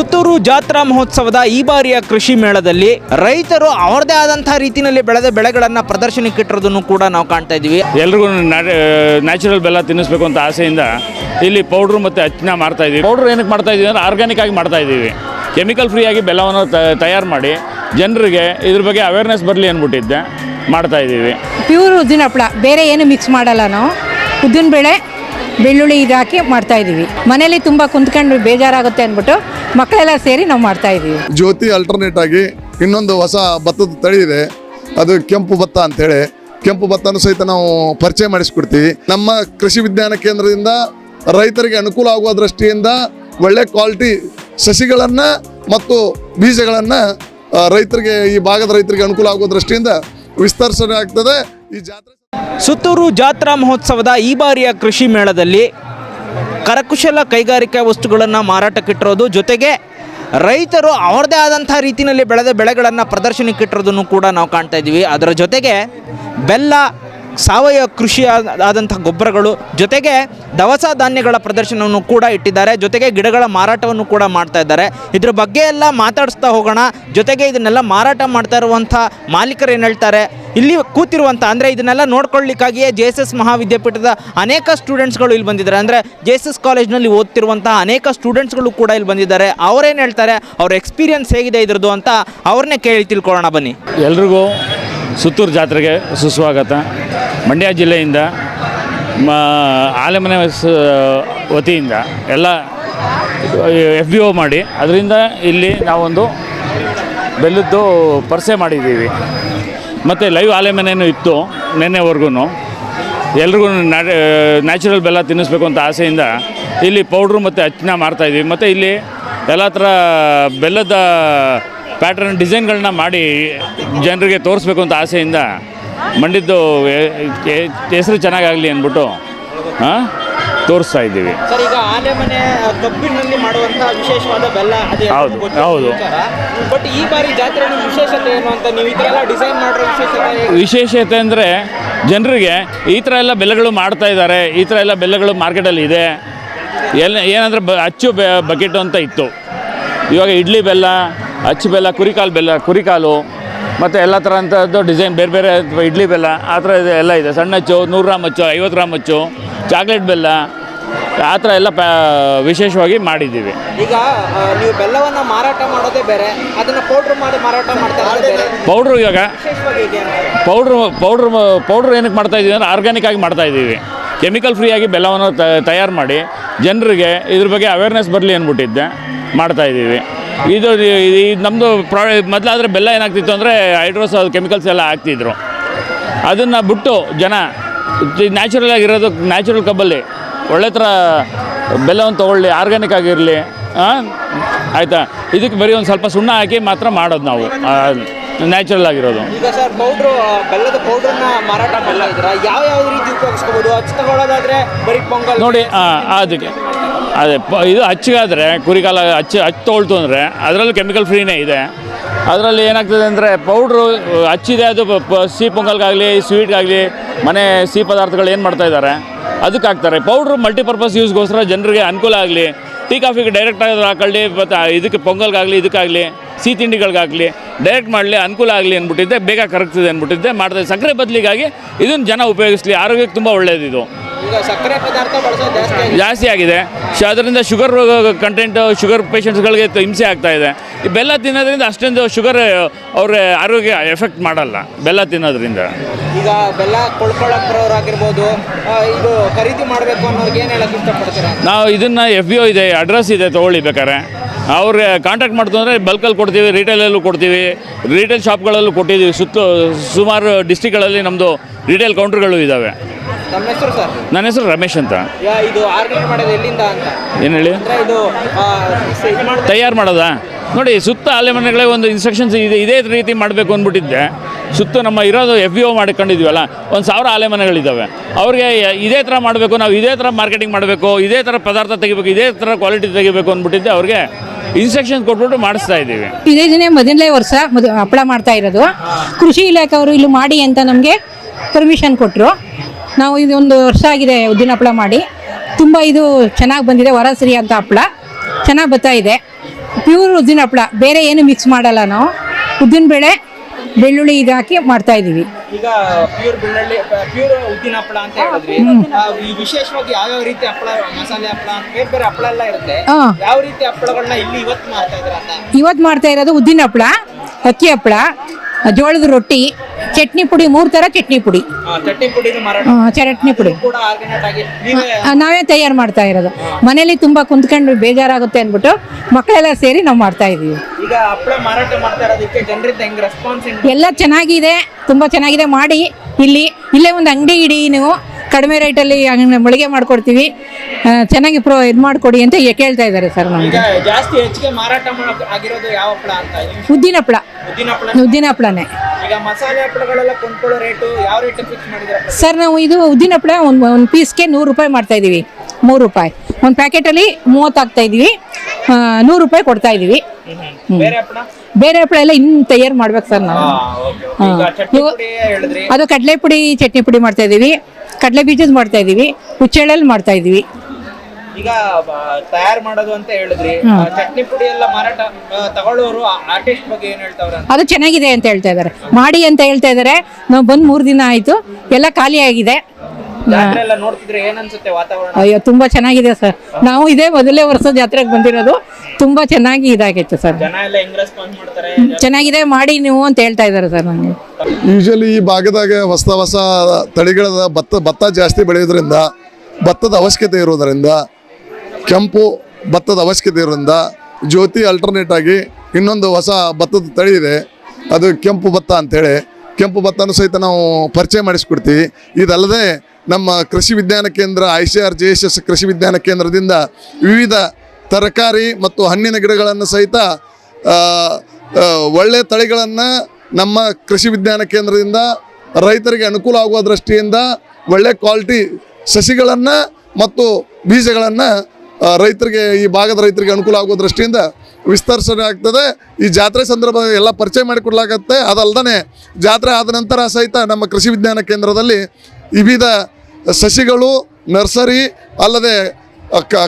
ಸುತ್ತೂರು ಜಾತ್ರಾ ಮಹೋತ್ಸವದ ಈ ಬಾರಿಯ ಕೃಷಿ ಮೇಳದಲ್ಲಿ ರೈತರು ಅವರದೇ ಆದಂತಹ ರೀತಿಯಲ್ಲಿ ಬೆಳೆದ ಬೆಳೆಗಳನ್ನು ಪ್ರದರ್ಶನಕ್ಕೆ ಇಟ್ಟಿರೋದನ್ನು ಕೂಡ ನಾವು ಕಾಣ್ತಾ ಇದ್ದೀವಿ. ಎಲ್ರಿಗೂ ನ್ಯಾಚುರಲ್ ಬೆಲ್ಲ ತಿನ್ನಿಸ್ಬೇಕು ಅಂತ ಆಸೆಯಿಂದ ಇಲ್ಲಿ ಪೌಡ್ರು ಮತ್ತು ಅಚ್ಚಿನ ಮಾಡ್ತಾ ಇದ್ದೀವಿ. ಪೌಡ್ರ್ ಏನಕ್ಕೆ ಮಾಡ್ತಾ ಇದ್ದೀವಿ ಅಂದರೆ ಆರ್ಗ್ಯಾನಿಕ್ ಆಗಿ ಮಾಡ್ತಾ ಇದ್ದೀವಿ. ಕೆಮಿಕಲ್ ಫ್ರೀ ಆಗಿ ಬೆಲ್ಲವನ್ನು ತ- ತಯಾರು ಮಾಡಿ ಜನರಿಗೆ ಇದ್ರ ಬಗ್ಗೆ ಅವೇರ್ನೆಸ್ ಬರಲಿ ಅಂದ್ಬಿಟ್ಟಿದ್ದೆ. ಮಾಡ್ತಾ ಇದ್ದೀವಿ. ಪ್ಯೂರ್ ಉದ್ದಿನ ಹಪ್ಪಳ. ಬೇರೆ ಏನು ಮಿಕ್ಸ್ ಮಾಡಲ್ಲ ನಾವು. ಉದ್ದಿನ ಬೇಳೆ ಬೆಳ್ಳುಳ್ಳಿ ಇದು ಮಾಡ್ತಾ ಇದೀವಿ ಮನೇಲಿ ತುಂಬ ಕುಂತ್ಕೊಂಡು ಬೇಜಾರಾಗುತ್ತೆ ಅಂದ್ಬಿಟ್ಟು ಮಕ್ಕಳೆಲ್ಲ ಸೇರಿ ನಾವು ಮಾಡ್ತಾ ಇದೀವಿ ಜ್ಯೋತಿ ಅಲ್ಟರ್ನೇಟ್ ಆಗಿ ಇನ್ನೊಂದು ಹೊಸ ಭತ್ತದ ತಳಿ ಇದೆ. ಅದು ಕೆಂಪು ಭತ್ತ ಅಂತೇಳಿ. ಕೆಂಪು ಭತ್ತನೂ ಸಹಿತ ನಾವು ಪರಿಚಯ ಮಾಡಿಸ್ಕೊಡ್ತೀವಿ. ನಮ್ಮ ಕೃಷಿ ವಿಜ್ಞಾನ ಕೇಂದ್ರದಿಂದ ರೈತರಿಗೆ ಅನುಕೂಲ ಆಗುವ ದೃಷ್ಟಿಯಿಂದ ಒಳ್ಳೆ ಕ್ವಾಲಿಟಿ ಸಸಿಗಳನ್ನು ಮತ್ತು ಬೀಜಗಳನ್ನು ರೈತರಿಗೆ, ಈ ಭಾಗದ ರೈತರಿಗೆ ಅನುಕೂಲ ಆಗುವ ದೃಷ್ಟಿಯಿಂದ ವಿಸ್ತರಿಸಲಾಗ್ತದೆ. ಈ ಜಾತ್ರೆ ಸುತ್ತೂರು ಜಾತ್ರಾ ಮಹೋತ್ಸವದ ಈ ಬಾರಿಯ ಕೃಷಿ ಮೇಳದಲ್ಲಿ ಕರಕುಶಲ ಕೈಗಾರಿಕಾ ವಸ್ತುಗಳನ್ನು ಮಾರಾಟಕ್ಕಿಟ್ಟಿರೋದು ಜೊತೆಗೆ ರೈತರು ಅವರದೇ ಆದಂಥ ರೀತಿಯಲ್ಲಿ ಬೆಳೆದ ಬೆಳೆಗಳನ್ನು ಪ್ರದರ್ಶನಕ್ಕಿಟ್ಟಿರೋದನ್ನು ಕೂಡ ನಾವು ಕಾಣ್ತಾ ಇದ್ದೀವಿ. ಅದರ ಜೊತೆಗೆ ಬೆಲ್ಲ ಸಾವಯವ ಕೃಷಿ ಆದಂಥ ಗೊಬ್ಬರಗಳು ಜೊತೆಗೆ ದವಸ ಧಾನ್ಯಗಳ ಪ್ರದರ್ಶನವನ್ನು ಕೂಡ ಇಟ್ಟಿದ್ದಾರೆ. ಜೊತೆಗೆ ಗಿಡಗಳ ಮಾರಾಟವನ್ನು ಕೂಡ ಮಾಡ್ತಾ ಇದ್ದಾರೆ. ಇದ್ರ ಬಗ್ಗೆ ಎಲ್ಲ ಮಾತಾಡಿಸ್ತಾ ಹೋಗೋಣ. ಜೊತೆಗೆ ಇದನ್ನೆಲ್ಲ ಮಾರಾಟ ಮಾಡ್ತಾ ಇರುವಂಥ ಮಾಲೀಕರು ಏನು ಹೇಳ್ತಾರೆ? ಇಲ್ಲಿ ಕೂತಿರುವಂಥ, ಅಂದರೆ ಇದನ್ನೆಲ್ಲ ನೋಡ್ಕೊಳ್ಳಿಕ್ಕಾಗಿಯೇ ಜೆ ಎಸ್ ಎಸ್ ಮಹಾವಿದ್ಯಾಪೀಠದ ಅನೇಕ ಸ್ಟೂಡೆಂಟ್ಸ್ಗಳು ಇಲ್ಲಿ ಬಂದಿದ್ದಾರೆ. ಅಂದರೆ ಜೆ ಎಸ್ ಎಸ್ ಕಾಲೇಜ್ನಲ್ಲಿ ಓದ್ತಿರುವಂತಹ ಅನೇಕ ಸ್ಟೂಡೆಂಟ್ಸ್ಗಳು ಕೂಡ ಇಲ್ಲಿ ಬಂದಿದ್ದಾರೆ. ಅವರೇನು ಹೇಳ್ತಾರೆ? ಅವ್ರ ಎಕ್ಸ್ಪೀರಿಯನ್ಸ್ ಹೇಗಿದೆ ಇದ್ರದ್ದು ಅಂತ ಅವ್ರನ್ನೇ ಕೇಳಿ ತಿಳ್ಕೊಳ್ಳೋಣ ಬನ್ನಿ. ಎಲ್ರಿಗೂ ಸುತ್ತೂರು ಜಾತ್ರೆಗೆ ಸುಸ್ವಾಗತ. ಮಂಡ್ಯ ಜಿಲ್ಲೆಯಿಂದ, ಮ, ಆಲೆಮನೆ ವತಿಯಿಂದ ಎಲ್ಲ ಎಫ್ ಬಿ ಒ ಮಾಡಿ, ಅದರಿಂದ ಇಲ್ಲಿ ನಾವೊಂದು ಬೆಲ್ಲದ್ದು ಪರ್ಸೆ ಮಾಡಿದ್ದೀವಿ. ಮತ್ತು ಲೈವ್ ಆಲೆಮನೆಯೂ ಇತ್ತು ನಿನ್ನೆವರೆಗೂ ಎಲ್ರಿಗೂ ನ್ಯಾಚುರಲ್ ಬೆಲ್ಲ ತಿನ್ನಿಸ್ಬೇಕು ಅಂತ ಆಸೆಯಿಂದ ಇಲ್ಲಿ ಪೌಡ್ರು ಮತ್ತು ಅಚ್ಚನ ಮಾಡ್ತಾಯಿದ್ದೀವಿ ಮತ್ತು ಇಲ್ಲಿ ಎಲ್ಲ ಥರ ಬೆಲ್ಲದ ಪ್ಯಾಟ್ರನ್ ಡಿಸೈನ್ಗಳನ್ನ ಮಾಡಿ ಜನರಿಗೆ ತೋರಿಸ್ಬೇಕು ಅಂತ ಆಸೆಯಿಂದ ಮಂಡಿದ್ದು ಹೆಸರು ಚೆನ್ನಾಗಾಗಲಿ ಅಂದ್ಬಿಟ್ಟು ಹಾಂ ತೋರಿಸ್ತಾ ಇದ್ದೀವಿ. ಸರ್ ಈಗ ಆನೆ ಮನೆ ಕಬ್ಬಿನಲ್ಲಿ ಮಾಡುವಂತಹ ವಿಶೇಷವಾದ ಬೆಲ್ಲ ಅದೇ ಹೌದು, ಹೌದು. ಬಟ್ ಈ ಬಾರಿ ಜಾತ್ರೆ ವಿಶೇಷತೆ ಏನು ಅಂತ ನೀವು ಈ ಥರ ಎಲ್ಲ ಡಿಸೈನ್ ಮಾಡಿರೋ ವಿಶೇಷತೆ ವಿಶೇಷತೆ ಅಂದರೆ ಜನರಿಗೆ ಈ ಥರ ಎಲ್ಲ ಬೆಲ್ಲಗಳು ಮಾಡ್ತಾ ಇದ್ದಾರೆ ಈ ಥರ ಎಲ್ಲ ಬೆಲ್ಲಗಳು ಮಾರ್ಕೆಟಲ್ಲಿ ಇದೆ. ಎಲ್ಲ ಏನಂದರೆ ಬ ಅಚ್ಚು ಬೆ ಬಕೆಟು ಅಂತ ಇತ್ತು. ಇವಾಗ ಇಡ್ಲಿ ಬೆಲ್ಲ ಅಚ್ಚು ಬೆಲ್ಲ ಕುರಿಕಾಲು ಬೆಲ್ಲ ಕುರಿಕಾಲು ಮತ್ತು ಎಲ್ಲ ಥರ ಅಂಥದ್ದು ಡಿಸೈನ್ ಬೇರೆ ಬೇರೆ ಇಡ್ಲಿ ಬೆಲ್ಲ ಆ ಥರ ಇದೆ ಎಲ್ಲ ಇದೆ. ಸಣ್ಣ ಅಚ್ಚು ನೂರು ಗ್ರಾಮ್ ಅಚ್ಚು ಐವತ್ತು ಗ್ರಾಮ್ ಅಚ್ಚು ಚಾಕ್ಲೇಟ್ ಬೆಲ್ಲ ಆ ಥರ ಎಲ್ಲ ಪ್ಯಾ ವಿಶೇಷವಾಗಿ ಮಾಡಿದ್ದೀವಿ. ಈಗ ನೀವು ಬೆಲ್ಲವನ್ನು ಮಾರಾಟ ಮಾಡೋದೇ ಬೇರೆ ಅದನ್ನು ಪೌಡ್ರ್ ಮಾಡಿ ಮಾರಾಟ ಮಾಡ್ತಾ ಇರೋದೇ ಬೇರೆ. ಪೌಡ್ರು ಇವಾಗ? ಪೌಡ್ರು ಪೌಡ್ರ್ ಪೌಡ್ರ್ ಏನಕ್ಕೆ ಮಾಡ್ತಾ ಇದ್ದೀವಿ ಅಂದರೆ ಆರ್ಗ್ಯಾನಿಕ್ ಆಗಿ ಮಾಡ್ತಾ ಇದ್ದೀವಿ. ಕೆಮಿಕಲ್ ಫ್ರೀ ಆಗಿ ಬೆಲ್ಲವನ್ನು ತಯಾರು ಮಾಡಿ ಜನರಿಗೆ ಇದ್ರ ಬಗ್ಗೆ ಅವೇರ್ನೆಸ್ ಬರಲಿ ಅಂದ್ಬಿಟ್ಟಿದ್ದೆ ಮಾಡ್ತಾ ಇದ್ದೀವಿ. ಇದು ಇದು ನಮ್ಮದು ಪ್ರಾ ಮೊದಲಾದರೆ ಬೆಲ್ಲ ಏನಾಗ್ತಿತ್ತು ಅಂದರೆ ಹೈಡ್ರೋಸ್ ಕೆಮಿಕಲ್ಸ್ ಎಲ್ಲ ಹಾಕ್ತಿದ್ರು. ಅದನ್ನು ಬಿಟ್ಟು ಜನ ನ್ಯಾಚುರಲ್ ಆಗಿರೋದು ನ್ಯಾಚುರಲ್ ಕಬ್ಬಲ್ಲಿ. ಒಳ್ಳೆ ಥರ ಬೆಲ್ಲವನ್ನು ತೊಗೊಳ್ಳಿ, ಆರ್ಗ್ಯಾನಿಕ್ ಆಗಿರಲಿ ಆಯಿತಾ? ಇದಕ್ಕೆ ಬರೀ ಒಂದು ಸ್ವಲ್ಪ ಸುಣ್ಣ ಹಾಕಿ ಮಾತ್ರ ಮಾಡೋದು ನಾವು ನ್ಯಾಚುರಲ್ ಆಗಿರೋದು. ಈಗ ಸರ್ ಪೌಡ್ರು ಬೆಲ್ಲದ ಪೌಡ್ರನ್ನ ಮಾರಾಟ ಇದ್ದೀರಾ? ಯಾವ ಯಾವ ರೀತಿ ಉಪಯೋಗಿಸ್ಕೋಬಹುದು ಹಚ್ಚ ತಗೊಳ್ಳೋದಾದ್ರೆ ಬರೀ ಪೊಂಗಲ್. ನೋಡಿ ಅದಕ್ಕೆ. ಅದೇ ಪ- ಇದು ಹಚ್ಚಿಗಾದರೆ ಕುರಿಕಾಲ ಹಚ್ಚಿ ಹಚ್ಚಿ ತೊಗೊಳ್ತು ಅಂದರೆ ಅದರಲ್ಲೂ ಕೆಮಿಕಲ್ ಫ್ರೀನೇ ಇದೆ. ಅದರಲ್ಲಿ ಏನಾಗ್ತದೆ ಅಂದರೆ ಪೌಡ್ರು ಹಚ್ಚಿದೆ ಅದು ಸಿಹಿ ಪೊಂಗಲ್ಗಾಗಲಿ ಸ್ವೀಟ್ಗಾಗಲಿ ಮನೆ ಸಿಹಿ ಪದಾರ್ಥಗಳು ಏನು ಮಾಡ್ತಾ ಇದ್ದಾರೆ ಅದಕ್ಕೆ ಹಾಕ್ತಾರೆ. ಪೌಡ್ರು ಮಲ್ಟಿಪರ್ಪಸ್ ಯೂಸ್ಗೋಸ್ಕರ ಜನರಿಗೆ ಅನುಕೂಲ ಆಗಲಿ ಟೀ ಕಾಫಿಗೆ ಡೈರೆಕ್ಟಾಗಿ ಹಾಕೊಳ್ಳಿ ಮತ್ತು ಇದಕ್ಕೆ ಪೊಂಗಲ್ಗಾಗಲಿ ಇದಕ್ಕಾಗಲಿ ಸಿಹಿ ತಿಂಡಿಗಳಿಗಾಗಲಿ ಡೈರೆಕ್ಟ್ ಮಾಡಲಿ ಅನುಕೂಲ ಆಗಲಿ ಅಂದ್ಬಿಟ್ಟಿದ್ದೆ ಬೇಗ ಕರಗ್ತದೆ ಅಂದ್ಬಿಟ್ಟಿದ್ದೆ ಮಾಡಿದೆ. ಸಕ್ಕರೆ ಬದಲಿಗಾಗಿ ಇದನ್ನು ಜನ ಉಪಯೋಗಿಸ್ಲಿ ಆರೋಗ್ಯಕ್ಕೆ ತುಂಬ ಒಳ್ಳೆಯದು ಇದು. ಈಗ ಸಕ್ಕರೆ ಪದಾರ್ಥ ಬಳಸೋದು ಜಾಸ್ತಿ ಆಗಿದೆ. ಸೊ ಅದರಿಂದ ಶುಗರ್ ಕಂಟೆಂಟ್ ಶುಗರ್ ಪೇಷಂಟ್ಸ್ಗಳಿಗೆ ಹಿಂಸೆ ಆಗ್ತಾ ಇದೆ. ಈ ಬೆಲ್ಲ ತಿನ್ನೋದ್ರಿಂದ ಅಷ್ಟೊಂದು ಶುಗರ್ ಅವ್ರ ಆರೋಗ್ಯ ಎಫೆಕ್ಟ್ ಮಾಡಲ್ಲ ಬೆಲ್ಲ ತಿನ್ನೋದ್ರಿಂದ. ಈಗ ಬೆಲ್ಲ ಆ, ಇದು ಖರೀದಿ ಮಾಡಬೇಕು ಅನ್ನೋರಿಗೆ ಏನು ಹೇಳೋಕ್ಕೆ ಇಷ್ಟಪಡ್ತೀರಾ ನಾವು ಇದನ್ನು ಎಫ್ ಬಿ ಒ ಇದೆ ಅಡ್ರೆಸ್ ಇದೆ ತೊಗೊಳ್ಳಿ ಬೇಕಾರೆ ಅವ್ರಿಗೆ ಕಾಂಟ್ಯಾಕ್ಟ್ ಮಾಡ್ತು ಅಂದರೆ ಬಲ್ಕಲ್ಲಿ ಕೊಡ್ತೀವಿ ರಿಟೇಲಲ್ಲೂ ಕೊಡ್ತೀವಿ. ರಿಟೇಲ್ ಶಾಪ್ಗಳಲ್ಲೂ ಕೊಟ್ಟಿದ್ದೀವಿ. ಸುತ್ತು ಸುಮಾರು ಡಿಸ್ಟಿಕ್ಗಳಲ್ಲಿ ನಮ್ಮದು ರಿಟೇಲ್ ಕೌಂಟ್ರ್ಗಳು ಇದ್ದಾವೆ ನಮ್ಮ ಹೆಸರು ಸರ್ ನನ್ನ ಹೆಸರು ರಮೇಶ್ ಅಂತ. ಯಾ ಇದು ಮಾಡೋದು ಎಲ್ಲಿಂದ ಅಂತ? ಏನು ಹೇಳಿ? ಅಂದ್ರೆ ಇದು ಆ, ಇದು ಮಾಡೋದು? ತಯಾರು ಮಾಡೋದಾ? ನೋಡಿ ಸುತ್ತ ಆಲೆಮನೆಗಳೇ ಒಂದು ಇನ್ಸ್ಟ್ರಕ್ಷನ್ಸ್ ಇದೆ ಇದೇ ರೀತಿ ಮಾಡಬೇಕು ಅಂದ್ಬಿಟ್ಟಿದ್ದೆ. ಸುತ್ತ ನಮ್ಮ ಇರೋದು ಎಫ್ ಬಿ ಒ ಮಾಡ್ಕೊಂಡಿದ್ವಲ್ಲ ಒಂದು ಸಾವಿರ ಆಲೆಮನೆಗಳಿದ್ದಾವೆ ಅವ್ರಿಗೆ ಇದೇ ಥರ ಮಾಡಬೇಕು ನಾವು ಇದೇ ಥರ ಮಾರ್ಕೆಟಿಂಗ್ ಮಾಡಬೇಕು ಇದೇ ಥರ ಪದಾರ್ಥ ತೆಗಿಬೇಕು ಇದೇ ಥರ ಕ್ವಾಲಿಟಿ ತೆಗಿಬೇಕು ಅಂದ್ಬಿಟ್ಟಿದ್ದೆ ಅವ್ರಿಗೆ. ಇನ್ಸ್ಟ್ರಕ್ಷನ್ಸ್ ಕೊಟ್ಬಿಟ್ಟು ಮಾಡಿಸ್ತಾ ಇದ್ದೀವಿ. ಇದೇ ದಿನ ಮೊದಲನೇ ವರ್ಷ ಹಪ್ಪಳ ಮಾಡ್ತಾ ಇರೋದು. ಕೃಷಿ ಇಲಾಖೆ ಅವರು ಇಲ್ಲಿ ಮಾಡಿ ಅಂತ ನಮಗೆ ಪರ್ಮಿಷನ್ ಕೊಟ್ಟರು ನಾವು ಇದು ಒಂದು ವರ್ಷ ಆಗಿದೆ ಉದ್ದಿನ ಹಪ್ಪಳ ಮಾಡಿ. ತುಂಬ ಇದು ಚೆನ್ನಾಗಿ ಬಂದಿದೆ ವರಸರಿ ಅಂತ ಹಪ್ಪಳ. ಚೆನ್ನಾಗಿ ಬರ್ತಾ ಇದೆ. ಪ್ಯೂರ್ ಉದ್ದಿನ ಹಪ್ಪಳ, ಬೇರೆ ಏನು ಮಿಕ್ಸ್ ಮಾಡಲ್ಲ ನಾವು. ಉದ್ದಿನ ಬೇಳೆ ಬೆಳ್ಳುಳ್ಳಿ ಇದು ಹಾಕಿ ಮಾಡ್ತಾ ಇದೀವಿ ಈಗ ಪ್ಯೂರ್ ಬೆಳ್ಳುಳ್ಳಿ ಪ್ಯೂರ್ ಉದ್ದಿನ ಹಪ್ಪಳ ಅಂತ ಹೇಳಿದ್ರಿ. ಈ ವಿಶೇಷವಾಗಿ ಯಾವ ರೀತಿ ಹಪ್ಪಳ ಮಸಾಲೆ ಹಪ್ಪಳ ಬೇರೆ ಬೇರೆ ಹಪ್ಪಳ ಎಲ್ಲ ಇರುತ್ತೆ. ಯಾವ ರೀತಿ ಹಪ್ಪಳಗಳನ್ನ ಇಲ್ಲಿ ಇವತ್ತು ಮಾಡ್ತಾ ಇದ್ರ ಇವತ್ತು ಮಾಡ್ತಾ ಇರೋದು ಉದ್ದಿನ ಹಪ್ಪಳ ಅಕ್ಕಿ ಹಪ್ಪಳ ಜೋಳದ ರೊಟ್ಟಿ ಚಟ್ನಿ ಪುಡಿ ಮೂರು ತರ ಚಟ್ನಿ ಪುಡಿ. ಚಟ್ನಿ ಪುಡಿ. ನೀವೇ ತಯಾರು ಮಾಡ್ತಾ ಇರೋದು. ಮನೇಲಿ ತುಂಬಾ ಕುಂತ್ಕೊಂಡು ಬೇಜಾರಾಗುತ್ತೆ ಅಂದ್ಬಿಟ್ಟು ಮಕ್ಕಳೆಲ್ಲ ಸೇರಿ ನಾವು ಮಾಡ್ತಾ ಇದ್ದೀವಿ. ಈಗ ಹಪ್ಪಳ ಮಾರಾಟ ಮಾಡ್ತಾ ಇರೋದಕ್ಕೆ ಜನರಿಂದ ಹೆಂಗ್ ರೆಸ್ಪಾನ್ಸ್ ಎಲ್ಲ ಚೆನ್ನಾಗಿದೆ ತುಂಬ ಚೆನ್ನಾಗಿದೆ. ಮಾಡಿ ಇಲ್ಲಿ ಇಲ್ಲೇ ಒಂದು ಅಂಗಡಿ ಇಡಿ ನೀವು. ಕಡಿಮೆ ರೇಟಲ್ಲಿ ಅಲ್ಲಿ ಮಳಿಗೆ ಮಾಡ್ಕೊಡ್ತೀವಿ. ಆ, ಚೆನ್ನಾಗಿ ಪ್ರೋ ಇದು ಮಾಡಿಕೊಡಿ ಅಂತ ಕೇಳ್ತಾ ಇದ್ದಾರೆ ಸರ್ ಈಗ ನಮಗೆ ಜಾಸ್ತಿ ಹೆಚ್ಚಿಗೆ ಮಾರಾಟ ಮಾಡಕ್ ಆಗಿರೋದು ಯಾವ ಹಪ್ಪಳ ಅಂತ ನೀವು ಉದ್ದಿನ ಹಪ್ಪಳ. ಉದ್ದಿನ ಹಪ್ಪಳ ಉದ್ದಿನ ಹಪ್ಪಳನೇ. ಈಗ ಮಸಾಲೆ ಹಪ್ಪಳಗಳೆಲ್ಲ ಕೊಂಡ್ಕೊಳ್ಳೋ ರೇಟು ಯಾವ ರೇಟ್ ಫಿಕ್ಸ್ ಮಾಡಿದ್ರೆ ಸರ್ ನಾವು ಇದು ಉದ್ದಿನ ಹಪ್ಪಳ ಒಂದು ಒಂದು ಪೀಸ್ಗೆ ನೂರು ರೂಪಾಯಿ ಮಾಡ್ತಾ ಇದ್ದೀವಿ ಮೂರು ರೂಪಾಯಿ. ಒಂದು ಪ್ಯಾಕೆಟಲ್ಲಿ ಮೂವತ್ತು ಹಾಕ್ತಾ ಇದ್ದೀವಿ ನೂರು ರೂಪಾಯಿ ಕೊಡ್ತಾ ಇದ್ದೀವಿ ಬೇರೆ ಹಪ್ಪಳ? ಎಲ್ಲ ಇನ್ನು ತಯಾರು ಮಾಡ್ಬೇಕು ಸರ್ ನಾವು. ಅದು ಕಡಲೆ ಪುಡಿ ಚಟ್ನಿ ಪುಡಿ ಮಾಡ್ತಾ ಇದ್ದೀವಿ ಕಡಲೆ ಬೀಜದ ಮಾಡ್ತಾ ಇದ್ದೀವಿ ಹುಚ್ಚೆಳ್ಳಲ್ಲಿ ಮಾಡ್ತಾ ಈಗ ತಯಾರು ಮಾಡೋದು ಅಂತ ಹೇಳಿದ್ರಿ. ಚಟ್ನಿ ಪುಡಿ ಎಲ್ಲ ಮಾರಾಟ ತಗೊಳ್ಳೋರು ಆರ್ಟಿಸ್ಟ್ ಬಗ್ಗೆ ಏನ್ ಹೇಳ್ತಾವ್ರ ಅದು ಚೆನ್ನಾಗಿದೆ ಅಂತ ಹೇಳ್ತಾ ಇದ್ದಾರೆ ಮಾಡಿ ಅಂತ ಹೇಳ್ತಾ ಇದ್ದಾರೆ ನಾವು ಬಂದ್ ಮೂರು ದಿನ ಆಯ್ತು. ಎಲ್ಲ ಖಾಲಿ ಆಗಿದೆ. ಅಯ್ಯೋ ತುಂಬಾ ಚೆನ್ನಾಗಿದೆ ಸರ್. ನಾವು ಇದೇ ಮೊದಲೇ ವರ್ಷ ಜಾತ್ರೆಗೆ ಬಂದಿರೋದು. ತುಂಬಾ ಚೆನ್ನಾಗಿ ಇದಾಗೈತೆ ಸರ್. ಜನ ಎಲ್ಲ ಹೆಂಗ್ ರೆಸ್ಪಾನ್ಸ್ ಮಾಡ್ತಾರೆ? ಚೆನ್ನಾಗಿದೆ. ಮಾಡಿ ನೀವು ಅಂತ ಹೇಳ್ತಾ ಇದ್ದಾರೆ ಸರ್ ನನಗೆ ಯೂಶಲಿ ಈ ಭಾಗದಾಗ ಹೊಸ ಹೊಸ ತಳಿಗಳ ಭತ್ತ ಭತ್ತ ಜಾಸ್ತಿ ಬೆಳೆಯೋದ್ರಿಂದ ಭತ್ತದ ಅವಶ್ಯಕತೆ ಇರೋದರಿಂದ ಕೆಂಪು ಭತ್ತದ ಅವಶ್ಯಕತೆ ಇರೋದ್ರಿಂದ ಜ್ಯೋತಿ ಅಲ್ಟರ್ನೇಟ್ ಆಗಿ ಇನ್ನೊಂದು ಹೊಸ ಭತ್ತದ ತಳಿ ಇದೆ. ಅದು ಕೆಂಪು ಭತ್ತ ಅಂತೇಳಿ. ಕೆಂಪು ಭತ್ತನೂ ಸಹಿತ ನಾವು ಪರಿಚಯ ಮಾಡಿಸ್ಕೊಡ್ತೀವಿ. ಇದಲ್ಲದೆ ನಮ್ಮ ಕೃಷಿ ವಿಜ್ಞಾನ ಕೇಂದ್ರ I C A R J S ಕೃಷಿ ವಿಜ್ಞಾನ ಕೇಂದ್ರದಿಂದ ವಿವಿಧ ತರಕಾರಿ ಮತ್ತು ಹಣ್ಣಿನ ಗಿಡಗಳನ್ನು ಸಹಿತ ಆ, ಆ, ಒಳ್ಳೆ ತಳಿಗಳನ್ನು ನಮ್ಮ ಕೃಷಿ ವಿಜ್ಞಾನ ಕೇಂದ್ರದಿಂದ ರೈತರಿಗೆ ಅನುಕೂಲ ಆಗುವ ದೃಷ್ಟಿಯಿಂದ ಒಳ್ಳೆ ಕ್ವಾಲಿಟಿ ಸಸಿಗಳನ್ನು ಮತ್ತು ಬೀಜಗಳನ್ನು ರೈತರಿಗೆ ಈ ಭಾಗದ ರೈತರಿಗೆ ಅನುಕೂಲ ಆಗುವ ದೃಷ್ಟಿಯಿಂದ ವಿಸ್ತರಿಸಲಾಗ್ತದೆ ಈ ಜಾತ್ರೆ ಸಂದರ್ಭದಲ್ಲಿ ಎಲ್ಲ ಪರಿಚಯ ಮಾಡಿಕೊಡ್ಲಾಗತ್ತೆ ಅದಲ್ಲದೆ ಜಾತ್ರೆ ಆದ ನಂತರ ಸಹಿತ ನಮ್ಮ ಕೃಷಿ ವಿಜ್ಞಾನ ಕೇಂದ್ರದಲ್ಲಿ ವಿವಿಧ ಸಸಿಗಳು ನರ್ಸರಿ ಅಲ್ಲದೆ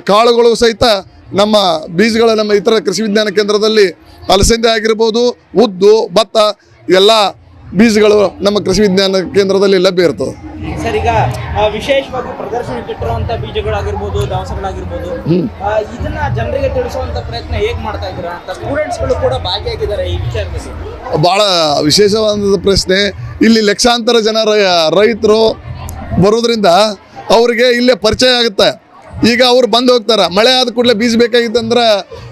ಕಾಳುಗಳು ಸಹಿತ ನಮ್ಮ ಬೀಜಗಳ ನಮ್ಮ ಇತರ ಕೃಷಿ ವಿಜ್ಞಾನ ಕೇಂದ್ರದಲ್ಲಿ ಅಲಸಂದೆ ಆಗಿರ್ಬೋದು ಉದ್ದು ಭತ್ತ ಎಲ್ಲ ಬೀಜಗಳು ನಮ್ಮ ಕೃಷಿ ವಿಜ್ಞಾನ ಕೇಂದ್ರದಲ್ಲಿ ಲಭ್ಯ ಇರ್ತದೆ. ಸರ್ ಈಗ ವಿಶೇಷವಾಗಿ ಪ್ರದರ್ಶನಕ್ಕೆ ಇಟ್ಟಿರುವಂತ ಬೀಜಗಳಾಗಿರ್ಬೋದು ದವಸಗಳಾಗಿರ್ಬೋದು ಇದನ್ನ ಜನರಿಗೆ ತಿಳಿಸುವಂತ ಪ್ರಯತ್ನ ಹೇಗ್ ಮಾಡ್ತಾ ಇದ್ದೀರಾ? ಅಂತ ಸ್ಟೂಡೆಂಟ್ಸ್ಗಳು ಕೂಡ ಭಾಗಿಯಾಗಿದ್ದಾರೆ ಈ ವಿಚಾರದಲ್ಲಿ. ಬಹಳ ವಿಶೇಷವಾದ ಪ್ರಶ್ನೆ. ಇಲ್ಲಿ ಲಕ್ಷಾಂತರ ಜನ ರೈ- ರೈತರು ಬರೋದ್ರಿಂದ ಅವರಿಗೆ ಇಲ್ಲೇ ಪರಿಚಯ ಆಗುತ್ತೆ. ಈಗ ಅವ್ರು ಬಂದು ಹೋಗ್ತಾರೆ. ಮಳೆ ಆದ ಕೂಡಲೇ ಬೀಜ ಬೇಕಾಗಿತ್ತಂದ್ರೆ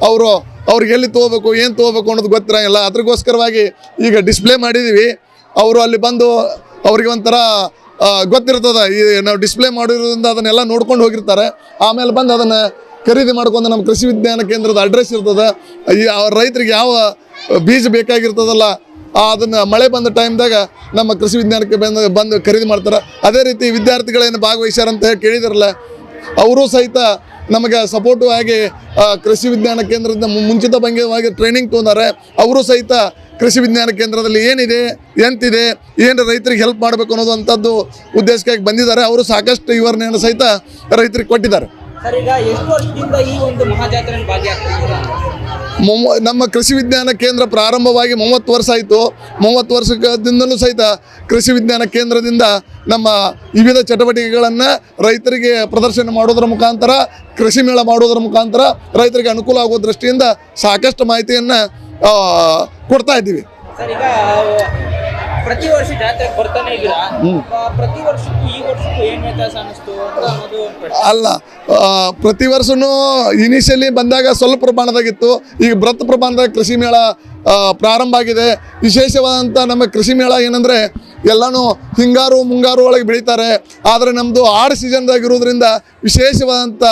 ಅವರು ಅವ್ರಿಗೆ ಎಲ್ಲಿ ತೊಗೋಬೇಕು, ಏನು ತೊಗೋಬೇಕು ಅನ್ನೋದು ಗೊತ್ತಿರಂಗಿಲ್ಲ ಅದ್ರಗೋಸ್ಕರವಾಗಿ ಈಗ ಡಿಸ್ಪ್ಲೇ ಮಾಡಿದ್ದೀವಿ ಅವರು ಅಲ್ಲಿ ಬಂದು ಅವ್ರಿಗೆ ಒಂಥರ ಗೊತ್ತಿರ್ತದೆ. ಈ, ನಾವು ಡಿಸ್ಪ್ಲೇ ಮಾಡಿರೋದ್ರಿಂದ ಅದನ್ನೆಲ್ಲ ನೋಡ್ಕೊಂಡು ಹೋಗಿರ್ತಾರೆ. ಆಮೇಲೆ ಬಂದು ಅದನ್ನು ಖರೀದಿ ಮಾಡ್ಕೊಂಡು ನಮ್ಮ ಕೃಷಿ ವಿಜ್ಞಾನ ಕೇಂದ್ರದ ಅಡ್ರೆಸ್ ಇರ್ತದೆ. ಈ ರೈತರಿಗೆ ಯಾವ ಬೀಜ ಬೇಕಾಗಿರ್ತದಲ್ಲ ಅದನ್ನು ಮಳೆ ಬಂದ ಟೈಮ್ದಾಗ ನಮ್ಮ ಕೃಷಿ ವಿಜ್ಞಾನಕ್ಕೆ ಬಂದು ಬಂದು ಖರೀದಿ ಮಾಡ್ತಾರೆ. ಅದೇ ರೀತಿ ವಿದ್ಯಾರ್ಥಿಗಳೇನು ಭಾಗವಹಿಸ್ಯಾರಂತ ಹೇಳಿ ಕೇಳಿದಾರಲ್ಲ, ಅವರು ಸಹಿತ ನಮಗೆ ಸಪೋರ್ಟು ಆಗಿ ಕೃಷಿ ವಿಜ್ಞಾನ ಕೇಂದ್ರದಿಂದ ಮುಂಚಿತ ಭಂಗವಾಗಿ ಟ್ರೈನಿಂಗ್ ತೊಗೊಂಡಾರೆ, ಅವರು ಸಹಿತ ಕೃಷಿ ವಿಜ್ಞಾನ ಕೇಂದ್ರದಲ್ಲಿ ಏನಿದೆ, ಎಂತಿದೆ, ಏನು ರೈತರಿಗೆ ಹೆಲ್ಪ್ ಮಾಡಬೇಕು ಅನ್ನೋದಂಥದ್ದು ಉದ್ದೇಶಕ್ಕಾಗಿ ಬಂದಿದ್ದಾರೆ. ಅವರು ಸಾಕಷ್ಟು ವಿವರಣೆಯನ್ನು ಸಹಿತ ರೈತರಿಗೆ ಕೊಟ್ಟಿದ್ದಾರೆ. ನಮ್ಮ ಕೃಷಿ ವಿಜ್ಞಾನ ಕೇಂದ್ರ ಪ್ರಾರಂಭವಾಗಿ ಮೂವತ್ತು ವರ್ಷ ಆಯಿತು. ಮೂವತ್ತು ವರ್ಷದಿಂದಲೂ ಸಹಿತ ಕೃಷಿ ವಿಜ್ಞಾನ ಕೇಂದ್ರದಿಂದ ನಮ್ಮ ವಿವಿಧ ಚಟುವಟಿಕೆಗಳನ್ನು ರೈತರಿಗೆ ಪ್ರದರ್ಶನ ಮಾಡೋದ್ರ ಮುಖಾಂತರ ಕೃಷಿ ಮೇಳ ಮಾಡೋದ್ರ ಮುಖಾಂತರ ರೈತರಿಗೆ ಅನುಕೂಲ ಆಗುವ ದೃಷ್ಟಿಯಿಂದ ಸಾಕಷ್ಟು ಮಾಹಿತಿಯನ್ನು ಕೊಡ್ತಾ ಇದ್ದೀವಿ. ಪ್ರತಿ ವರ್ಷ ಜಾತ್ರೆ ಬರ್ತಾನೆ ಇಲ್ಲ ಪ್ರತಿ ವರ್ಷಕ್ಕೂ ಅಲ್ಲ ಪ್ರತಿ ವರ್ಷನೂ ಇನಿಷಿಯಲಿ ಬಂದಾಗ ಸ್ವಲ್ಪ ಪ್ರಮಾಣದಾಗಿತ್ತು. ಈಗ ಬೃಹತ್ ಪ್ರಮಾಣದಾಗ ಕೃಷಿ ಮೇಳ ಪ್ರಾರಂಭ ಆಗಿದೆ. ವಿಶೇಷವಾದಂಥ ನಮ್ಮ ಕೃಷಿ ಮೇಳ ಏನಂದರೆ ಎಲ್ಲನೂ ಹಿಂಗಾರು ಮುಂಗಾರು ಒಳಗೆ ಬೆಳೀತಾರೆ. ಆದರೆ ನಮ್ಮದು ಆಡ್ ಸೀಸನ್ದಾಗಿರೋದ್ರಿಂದ ವಿಶೇಷವಾದಂಥ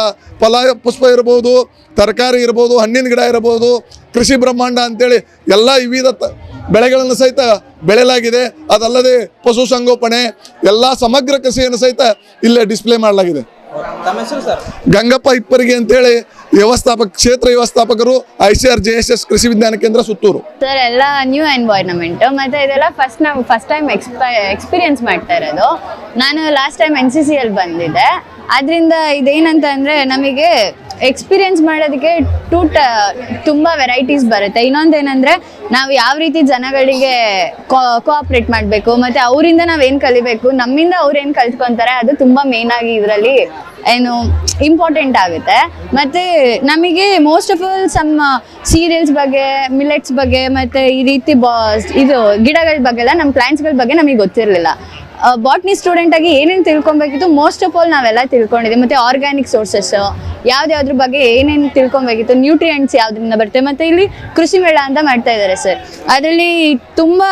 ಫಲ ಪುಷ್ಪ ಇರ್ಬೋದು ತರಕಾರಿ ಇರ್ಬೋದು ಹಣ್ಣಿನ ಗಿಡ ಇರ್ಬೋದು ಕೃಷಿ ಬ್ರಹ್ಮಾಂಡ ಅಂತೇಳಿ ಎಲ್ಲ ವಿವಿಧ ಬೆಳೆಗಳನ್ನು ಸಹಿತ ಬೆಳೆಯಲಾಗಿದೆ. ಅದಲ್ಲದೆ ಪಶುಸಂಗೋಪಣೆ ಎಲ್ಲ ಸಮಗ್ರ ಕೃಷಿಯನ್ನು ಸಹಿತ ಇಲ್ಲೇ ಡಿಸ್ಪ್ಲೇ ಮಾಡಲಾಗಿದೆ. ಗಂಗಪ್ಪ ಇಪ್ಪರಿಗೆ ಅಂತೇಳಿ ವ್ಯವಸ್ಥಾಪಕ ಕ್ಷೇತ್ರ ವ್ಯವಸ್ಥಾಪಕರು, I C A, R J S ಕೃಷಿ ವಿಜ್ಞಾನ ಕೇಂದ್ರ ಸುತ್ತೂರು. ಸರ್ ಎಲ್ಲ ನ್ಯೂ ಎನ್ವೈರ್ನಮೆಂಟ್ ಮತ್ತೆ ಇದೆಲ್ಲ ಫಸ್ಟ್ ನಾವು ಫಸ್ಟ್ ಟೈಮ್ ಎಕ್ಸ್ಪ ಎಕ್ಸ್ಪೀರಿಯನ್ಸ್ ಮಾಡ್ತಾ ಇರೋದು. ನಾನು last time N C C ಅಲ್ಲಿ ಬಂದಿದ್ದೆ. ಅದರಿಂದ ಇದೇನಂತ ಅಂದರೆ ನಮಗೆ ಎಕ್ಸ್ಪೀರಿಯನ್ಸ್ ಮಾಡೋದಕ್ಕೆ ಟೂ ಟ, ತುಂಬ ವೆರೈಟೀಸ್ ಬರುತ್ತೆ. ಇನ್ನೊಂದೇನೆಂದರೆ, ನಾವು ಯಾವ ರೀತಿ ಜನಗಳಿಗೆ ಕೋಆಪ್ರೇಟ್ ಮಾಡಬೇಕು, ಮತ್ತು ಅವರಿಂದ ನಾವೇನು ಕಲಿಬೇಕು, ನಮ್ಮಿಂದ ಅವ್ರೇನು ಕಲ್ತ್ಕೊಂತಾರೆ, ಅದು ತುಂಬ ಮೇನ್ ಆಗಿ ಇದರಲ್ಲಿ ಏನು ಇಂಪಾರ್ಟೆಂಟ್ ಆಗುತ್ತೆ. ಮತ್ತು ನಮಗೆ most of all some serials ಬಗ್ಗೆ ಮಿಲೆಟ್ಸ್ ಬಗ್ಗೆ, ಮತ್ತು ಈ ರೀತಿ ಬಾ, ಇದು ಗಿಡಗಳ ಬಗ್ಗೆ ಎಲ್ಲ ನಮ್ಮ ಪ್ಲ್ಯಾಂಟ್ಸ್ಗಳ ಬಗ್ಗೆ ನಮಗೆ ಗೊತ್ತಿರಲಿಲ್ಲ. ಬಾಟ್ನಿ ಸ್ಟೂಡೆಂಟ್ ಆಗಿ ಏನೇನು ತಿಳ್ಕೊಬೇಕಿತ್ತು? ಮೋಸ್ಟ್ ಆಫ್ ಆಲ್ ನಾವೆಲ್ಲ ತಿಳ್ಕೊಂಡಿದ್ದೀವಿ. ಮತ್ತೆ ಆರ್ಗ್ಯಾನಿಕ್ ಸೋರ್ಸಸ್ ಯಾವ್ದ್ಯಾವ್ದ್ರ ಬಗ್ಗೆ ಏನೇನು ತಿಳ್ಕೊಬೇಕಿತ್ತು? ನ್ಯೂಟ್ರಿಯೆಂಟ್ಸ್ ಯಾವ್ದ್ರಿಂದ ಬರುತ್ತೆ? ಮತ್ತೆ ಇಲ್ಲಿ ಕೃಷಿ ಮೇಳ ಅಂತ ಮಾಡ್ತಾ ಇದ್ದಾರೆ ಸರ್ ಅದರಲ್ಲಿ ತುಂಬ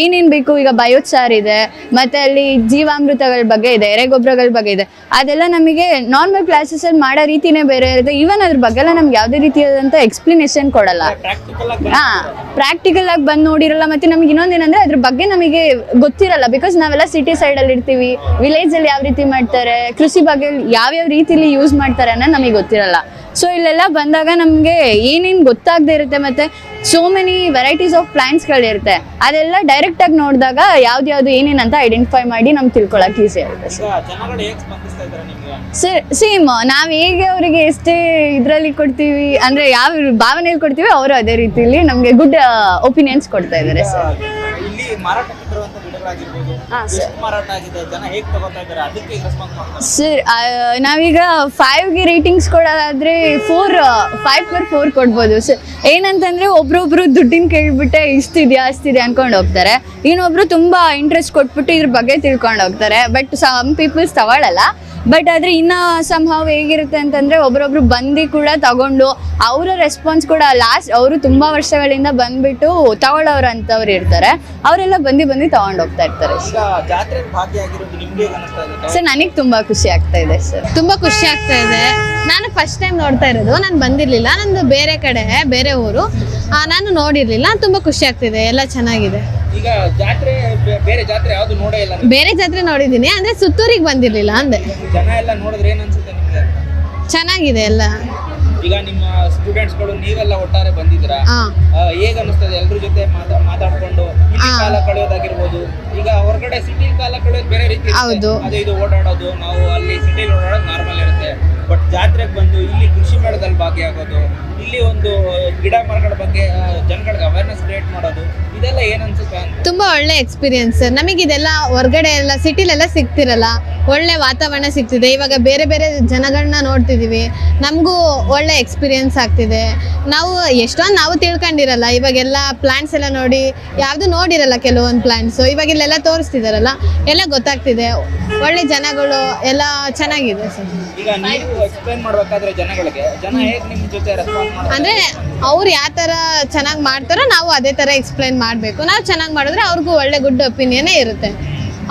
ಏನೇನು ಬೇಕು? ಈಗ ಬಯೋಚಾರ್ ಇದೆ. ಮತ್ತೆ ಅಲ್ಲಿ ಜೀವಾಮೃತಗಳ ಬಗ್ಗೆ ಇದೆ ಎರೆಗೊಬ್ಬರಗಳ ಬಗ್ಗೆ ಇದೆ. ಅದೆಲ್ಲ ನಮಗೆ ನಾರ್ಮಲ್ ಕ್ಲಾಸಸಲ್ಲಿ ಮಾಡೋ ರೀತಿನೇ ಬೇರೆ ಇರುತ್ತೆ. ಈವನ್ ಅದ್ರ ಬಗ್ಗೆ ಎಲ್ಲ ನಮ್ಗೆ ಯಾವುದೇ ರೀತಿಯಾದಂಥ ಎಕ್ಸ್ಪ್ಲನೇಷನ್ ಕೊಡಲ್ಲ. ಹಾ ಪ್ರಾಕ್ಟಿಕಲ್ ಆಗಿ ಬಂದು ನೋಡಿರಲ್ಲ ಮತ್ತೆ ನಮ್ಗೆ ಇನ್ನೊಂದೇನಂದ್ರೆ ಅದ್ರ ಬಗ್ಗೆ ನಮಗೆ ಗೊತ್ತಿರಲ್ಲ. ಬಿಕಾಸ್ ನಾವೆಲ್ಲ ಸಿಟಿ ಸೈಡ್ ಅಲ್ಲಿ ಇರ್ತೀವಿ ವಿಲೇಜ್ ಅಲ್ಲಿ ಯಾವ ರೀತಿ ಮಾಡ್ತಾರೆ ಕೃಷಿ ಬಗ್ಗೆ ಯಾವ್ಯಾವ ರೀತಿಲಿ ಯೂಸ್ ಮಾಡ್ತಾರೆ ಅನ್ನೋದು ನಮಗೆ ಗೊತ್ತಿರಲ್ಲ. ಸೊ ಇಲ್ಲೆಲ್ಲ ಬಂದಾಗ ನಮಗೆ ಏನೇನು ಗೊತ್ತಾಗದೆ ಇರುತ್ತೆ ಮತ್ತೆ ಸೋ ಮೆನಿ ವೆರೈಟೀಸ್ ಆಫ್ ಪ್ಲಾಂಟ್ಸ್ಗಳಿರುತ್ತೆ ಅದೆಲ್ಲ ಡೈರೆಕ್ಟ್ ಆಗಿ ನೋಡಿದಾಗ ಯಾವ್ದು ಏನೇನು ಅಂತ ಐಡೆಂಟಿಫೈ ಮಾಡಿ ನಮ್ಗೆ ತಿಳ್ಕೊಳಕ್ ಈಸಿ ಆಗುತ್ತೆ. ಸರ್ ಸೇಮ್ ನಾವು ಹೇಗೆ ಅವರಿಗೆ ಎಷ್ಟೇ ಇದ್ರಲ್ಲಿ ಕೊಡ್ತೀವಿ ಅಂದ್ರೆ ಯಾವ ಭಾವನೆಯಲ್ಲಿ ಕೊಡ್ತೀವಿ ಅವರು ಅದೇ ರೀತಿಲಿ ನಮ್ಗೆ ಗುಡ್ ಒಪಿನಿಯನ್ಸ್ ಕೊಡ್ತಾ ಇದ್ದಾರೆ ಸರ್ ಮಾರಾಟ ಆಗಿದೆ? ಜನ ಹೇಗೆ ತಗೋತಾ ಇದ್ದಾರೆ? ಅದಕ್ಕೆ ರೆಸ್ಪಾನ್ಸ್ ಮಾಡ್ತಾರೆ. ಸರ್ ನಾವೀಗ ಫೈವ್ಗೆ ರೇಟಿಂಗ್ಸ್ ಕೊಡೋದಾದ್ರೆ ಫೋರ್ ಫೈವ್ ಪರ್ ಫೋರ್ ಕೊಡ್ಬೋದು. ಸರ್ ಏನಂತಂದ್ರೆ ಒಬ್ರೊಬ್ರು ದುಡ್ಡಿನ ಕೇಳ್ಬಿಟ್ಟೆ ಇಷ್ಟಿದೆಯಾ ಅಷ್ಟಿದೆ ಅನ್ಕೊಂಡು ಹೋಗ್ತಾರೆ. ಇನ್ನೊಬ್ರು ತುಂಬಾ ಇಂಟ್ರೆಸ್ಟ್ ಕೊಟ್ಬಿಟ್ಟು ಇದ್ರ ಬಗ್ಗೆ ತಿಳ್ಕೊಂಡು ಹೋಗ್ತಾರೆ. ಬಟ್ ಸಮ್ ಪೀಪಲ್ಸ್ ತಗೊಳ್ಳಲ್ಲ ಬಟ್ ಆದ್ರೆ ಇನ್ನ ಸಂಭವ ಹೇಗಿರುತ್ತೆ ಅಂತಂದ್ರೆ ಒಬ್ರೊಬ್ರು ಬಂದು ಕೂಡ ತಗೊಂಡು ಅವರ ರೆಸ್ಪಾನ್ಸ್ ಕೂಡ ಲಾಸ್ಟ್ ಅವರು ತುಂಬಾ ವರ್ಷಗಳಿಂದ ಬಂದ್ಬಿಟ್ಟು ತಗೊಳ್ಳೋರು ಅಂತವ್ರು ಇರ್ತಾರೆ. ಅವರೆಲ್ಲ ಬಂದು ಬಂದು ತಗೊಂಡು ಹೋಗ್ತಾ ಇರ್ತಾರೆ. ಸರ್ ನನಗೆ ತುಂಬಾ ಖುಷಿ ಆಗ್ತಾ ಇದೆ ಸರ್ ತುಂಬಾ ಖುಷಿ ಆಗ್ತಾ ಇದೆ. ನಾನು ಫಸ್ಟ್ ಟೈಮ್ ನೋಡ್ತಾ ಇರೋದು. ನಾನು ಬಂದಿರಲಿಲ್ಲ. ನಂದು ಬೇರೆ ಕಡೆ ಬೇರೆ ಊರು. ಆ, ನಾನು ನೋಡಿರ್ಲಿಲ್ಲ. ತುಂಬಾ ಖುಷಿ ಆಗ್ತಿದೆ. ಎಲ್ಲ ಚೆನ್ನಾಗಿದೆ. ಈಗ ಜಾತ್ರೆ ಬೇರೆ ಜಾತ್ರೆ ಯಾವ್ದು ನೋಡೇ ಇಲ್ಲ ಬೇರೆ ಜಾತ್ರೆ ನೋಡಿದ್ದೀನಿ ಅಂದ್ರೆ ಸುತ್ತೂರಿಗೆ ಬಂದಿರ್ಲಿಲ್ಲ ಅಂದೆ. ಜನ ಎಲ್ಲ ನೋಡಿದ್ರೆ ಏನ್ ಅನ್ಸುತ್ತೆ ನಿಮ್ಗೆ? ಚೆನ್ನಾಗಿದೆ ಎಲ್ಲ. ಈಗ ನಿಮ್ಮ ಸ್ಟೂಡೆಂಟ್ಸ್ಗಳು ನೀವೆಲ್ಲ ಒಟ್ಟಾರೆ ಬಂದಿದ್ದೀರಾ? ಹೇಗ ಅನಿಸ್ತದೆ? ಎಲ್ರ ಜೊತೆ ಮಾತಾ- ಮಾತಾಡ್ಕೊಂಡು ಇಲ್ಲಿ ಕಾಲ ಕಳೆಯೋದಾಗಿರ್ಬೋದು. ಈಗ ಹೊರಗಡೆ ಸಿಟಿ ಕಾಲ ಕಳೆಯೋದು ಬೇರೆ ರೀತಿ. ಹೌದು. ಅದೇ ಇದು ಓಡಾಡೋದು ನಾವು ಅಲ್ಲಿ ಸಿಟಿಲಿ ಓಡಾಡೋದು ನಾರ್ಮಲ್ ಇರುತ್ತೆ. ಬಟ್ ಜಾತ್ರೆಗೆ ಬಂದು ಇಲ್ಲಿ ಕೃಷಿ ಮೇಳದಲ್ಲಿ ಭಾಗಿಯಾಗೋದು ಇಲ್ಲಿ ಒಂದು ಗಿಡ ಮರಗಳ ಬಗ್ಗೆ ಜನಗಳಿಗೆ ಅವೇರ್ನೆಸ್ ಕ್ರಿಯೇಟ್ ಮಾಡೋದು ಇದೆಲ್ಲ ಏನ್ ಅನ್ಸುತ್ತೆ ಅಂತ? ತುಂಬಾ ಒಳ್ಳೆ ಎಕ್ಸ್ಪೀರಿಯನ್ಸ್ ನಮಗೆ ಇದೆಲ್ಲ ಹೊರಗಡೆ ಎಲ್ಲ ಸಿಟಿಲೆಲ್ಲ ಸಿಗ್ತಿರಲ್ಲ. ಒಳ್ಳೆ ವಾತಾವರಣ ಸಿಗ್ತಿದೆ. ಇವಾಗ ಬೇರೆ ಬೇರೆ ಜನಗಳನ್ನ ನೋಡ್ತಿದೀವಿ. ನಮಗೂ ಒಳ್ಳೆ ಎಕ್ಸ್ಪೀರಿಯನ್ಸ್ ಆಗ್ತಿದೆ. ನಾವು ಎಷ್ಟೊಂದು ನಾವು ತಿಳ್ಕೊಂಡಿರಲ್ಲ. ಇವಾಗೆಲ್ಲ ಪ್ಲಾಂಟ್ಸ್ ಎಲ್ಲ ನೋಡಿ ಯಾವುದು ನೋಡಿರಲ್ಲ ಕೆಲವೊಂದು ಪ್ಲಾಂಟ್ಸು ಇವಾಗ ಇಲ್ಲೆಲ್ಲ ತೋರಿಸ್ತಿದಾರಲ್ಲ. ಎಲ್ಲ ಗೊತ್ತಾಗ್ತಿದೆ. ಒಳ್ಳೆ ಜನಗಳು ಎಲ್ಲ ಚೆನ್ನಾಗಿದೆ ಸರ್. ಈಗ ನೀವು ಎಕ್ಸ್ಪ್ಲೈನ್ ಮಾಡ್ಬೇಕಾದ್ರೆ ಜನಗಳಿಗೆ ಜನ ಹೇಗ್ ನಿಮ್ ಜೊತೆ ರೆಸ್ಪಾನ್ಸ್ ಮಾಡ್ತಾರೆ? ಅಂದ್ರೆ ಅವ್ರು ಯಾವ ಥರ ಚೆನ್ನಾಗಿ ಮಾಡ್ತಾರೋ ನಾವು ಅದೇ ಥರ ಎಕ್ಸ್ಪ್ಲೈನ್ ಮಾಡಬೇಕು. ನಾವು ಚೆನ್ನಾಗಿ ಮಾಡಿದ್ರೆ ಅವ್ರಿಗೂ ಒಳ್ಳೆ ಗುಡ್ ಒಪಿನಿಯನೇ ಇರುತ್ತೆ.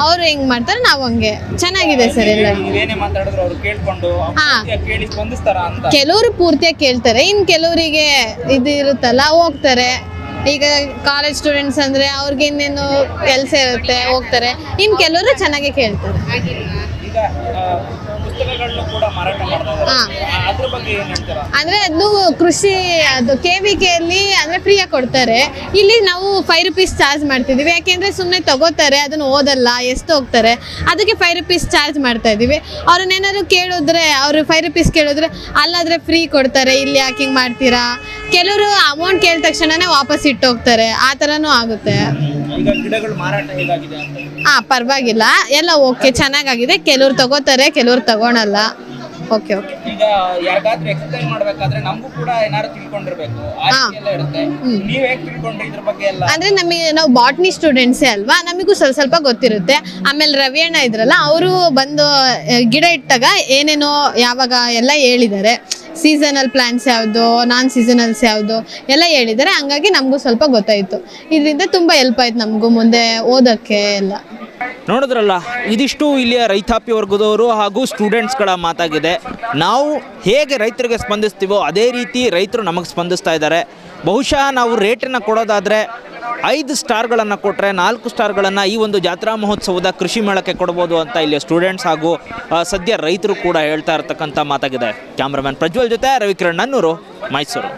ಅವ್ರು ಹೆಂಗ್ ಮಾಡ್ತಾರೆ ನಾವು ಹಂಗೆ. ಚೆನ್ನಾಗಿದೆ ಸರ್ ಎಲ್ಲ ನೀವೇನೇ ಮಾತಾಡಿದ್ರು ಅವ್ರು ಕೇಳ್ಕೊಂಡು ಅವ್ರು ಹಾ. ಪೂರ್ತಿಯಾಗಿ ಕೇಳಿ ಸ್ಪಂದಿಸ್ತಾರ ಅಂತ? ಕೆಲವರು ಪೂರ್ತಿಯಾಗಿ ಕೇಳ್ತಾರೆ. ಇನ್ನು ಕೆಲವರಿಗೆ ಇದು ಇರುತ್ತಲ್ಲ ಹೋಗ್ತಾರೆ. ಈಗ ಕಾಲೇಜ್ ಸ್ಟೂಡೆಂಟ್ಸ್ ಅಂದ್ರೆ ಅವ್ರಿಗೆ ಇನ್ನೇನು ಕೆಲಸ ಇರುತ್ತೆ ಹೋಗ್ತಾರೆ. ಇನ್ನು ಕೆಲವರು ಚೆನ್ನಾಗಿ ಕೇಳ್ತಾರೆ. ಪುಸ್ತಕಗಳನ್ನು ಕೂಡ ಮಾರಾಟ ಅದ್ರ ಬಗ್ಗೆ ಏನ್ ಹೇಳ್ತೀರಾ? ಅಂದ್ರೆ ಅದು ಕೃಷಿ ಅದು ಕೆ ವಿ ಕೆಯಲ್ಲಿ ಅಂದ್ರೆ ಫ್ರೀಯಾಗಿ ಕೊಡ್ತಾರೆ. ಇಲ್ಲಿ ನಾವು ಫೈವ್ ರುಪೀಸ್ ಚಾರ್ಜ್ ಮಾಡ್ತಿದೀವಿ ಯಾಕೆಂದ್ರೆ ಸುಮ್ಮನೆ ತಗೋತಾರೆ ಅದನ್ನ ಓದಲ್ಲ ಎಷ್ಟು ಹೋಗ್ತಾರೆ ಅದಕ್ಕೆ ಫೈವ್ ರುಪೀಸ್ ಚಾರ್ಜ್ ಮಾಡ್ತಾ ಇದೀವಿ ಅವ್ರನ್ನೇನಾದ್ರು ಕೇಳಿದ್ರೆ ಅವ್ರು ಫೈವ್ ರುಪೀಸ್ ಕೇಳಿದ್ರೆ ಅಲ್ಲಾದ್ರೆ ಫ್ರೀ ಕೊಡ್ತಾರೆ ಇಲ್ಲಿ ಯಾಕೆ ಹಿಂಗೆ ಮಾಡ್ತೀರಾ? ಕೆಲವರು ಅಮೌಂಟ್ ಕೇಳಿದ ತಕ್ಷಣನೇ ವಾಪಸ್ ಇಟ್ಟು ಹೋಗ್ತಾರೆ. ಆ ಥರನೂ ಆಗುತ್ತೆ. ಈಗ ಗಿಡಗಳು ಮಾರಾಟ ಹೇಗಾಗಿದೆ ಅಂತ. ಹಾ ಪರವಾಗಿಲ್ಲ. ಎಲ್ಲ ಓಕೆ ಚೆನ್ನಾಗಾಗಿದೆ. ಕೆಲವ್ರು ತಗೋತಾರೆ ಕೆಲವ್ರು ತಗೊಳಲ್ಲ. ಓಕೆ ಓಕೆ ಈಗ ಯಾರಿಗಾದ್ರೂ ಎಕ್ಸ್ಪ್ಲೈನ್ ಮಾಡ್ಬೇಕಾದ್ರೆ ನಮಗೂ ಕೂಡ ಏನಾದ್ರು ತಿಳ್ಕೊಂಡಿರ್ಬೇಕು. ಆ ಹಾ. ರೀತಿ ಎಲ್ಲ ಇರುತ್ತೆ. ನೀವ್ ಹೇಗ್ ತಿಳ್ಕೊಂಡ್ರಿ ಇದ್ರ ಬಗ್ಗೆ ಎಲ್ಲ? ಅಂದ್ರೆ ನಮಗೆ ನಾವು ಬಾಟ್ನಿ ಸ್ಟೂಡೆಂಟ್ಸೇ ಅಲ್ವಾ? ನಮಗೂ ಸ್ವಲ್ಪ ಸ್ವಲ್ಪ ಗೊತ್ತಿರುತ್ತೆ. ಆಮೇಲೆ ರವಿಯಣ್ಣ ಇದ್ರಲ್ಲ ಅವರು ಬಂದು ಆ, ಗಿಡ ಇಟ್ಟಾಗ ಏನೇನೋ ಯಾವಾಗ ಎಲ್ಲ ಹೇಳಿದ್ದಾರೆ. ಸೀಸನಲ್ ಪ್ಲಾಂಟ್ಸ್ ಯಾವುದು ನಾನ್ ಸೀಸನಲ್ಸ್ ಯಾವುದು ಎಲ್ಲ ಹೇಳಿದ್ದಾರೆ. ಹಂಗಾಗಿ ನಮಗೂ ಸ್ವಲ್ಪ ಗೊತ್ತಾಯಿತು. ಇದರಿಂದ ತುಂಬ ಹೆಲ್ಪ್ ಆಯ್ತು ನಮಗೂ ಮುಂದೆ ಓದೋಕ್ಕೆ ಎಲ್ಲ. ನೋಡಿದ್ರಲ್ಲ, ಇದಿಷ್ಟು ಇಲ್ಲಿಯ ರೈತಾಪಿ ವರ್ಗದವರು ಹಾಗೂ ಸ್ಟೂಡೆಂಟ್ಸ್ಗಳ ಮಾತಾಗಿದೆ. ನಾವು ಹೇಗೆ ರೈತರಿಗೆ ಸ್ಪಂದಿಸ್ತೀವೋ ಅದೇ ರೀತಿ ರೈತರು ನಮಗೆ ಸ್ಪಂದಿಸ್ತಾ ಇದ್ದಾರೆ. ಬಹುಶಃ ನಾವು ರೇಟನ್ನು ಕೊಡೋದಾದರೆ ಐದು ಸ್ಟಾರ್ಗಳನ್ನು ಕೊಟ್ಟರೆ ನಾಲ್ಕು ಸ್ಟಾರ್ಗಳನ್ನು ಈ ಒಂದು ಜಾತ್ರಾ ಮಹೋತ್ಸವದ ಕೃಷಿ ಮೇಳಕ್ಕೆ ಕೊಡ್ಬೋದು ಅಂತ ಇಲ್ಲಿ ಸ್ಟೂಡೆಂಟ್ಸ್ ಹಾಗೂ ಸದ್ಯ ರೈತರು ಕೂಡ ಹೇಳ್ತಾ ಇರ್ತಕ್ಕಂಥ ಮಾತಾಗಿದೆ. ಕ್ಯಾಮ್ರಾಮನ್ ಪ್ರಜ್ವಲ್ ಜೊತೆ ರವಿಕಿರಣ್ ನನ್ನೂರು, ಮೈಸೂರು.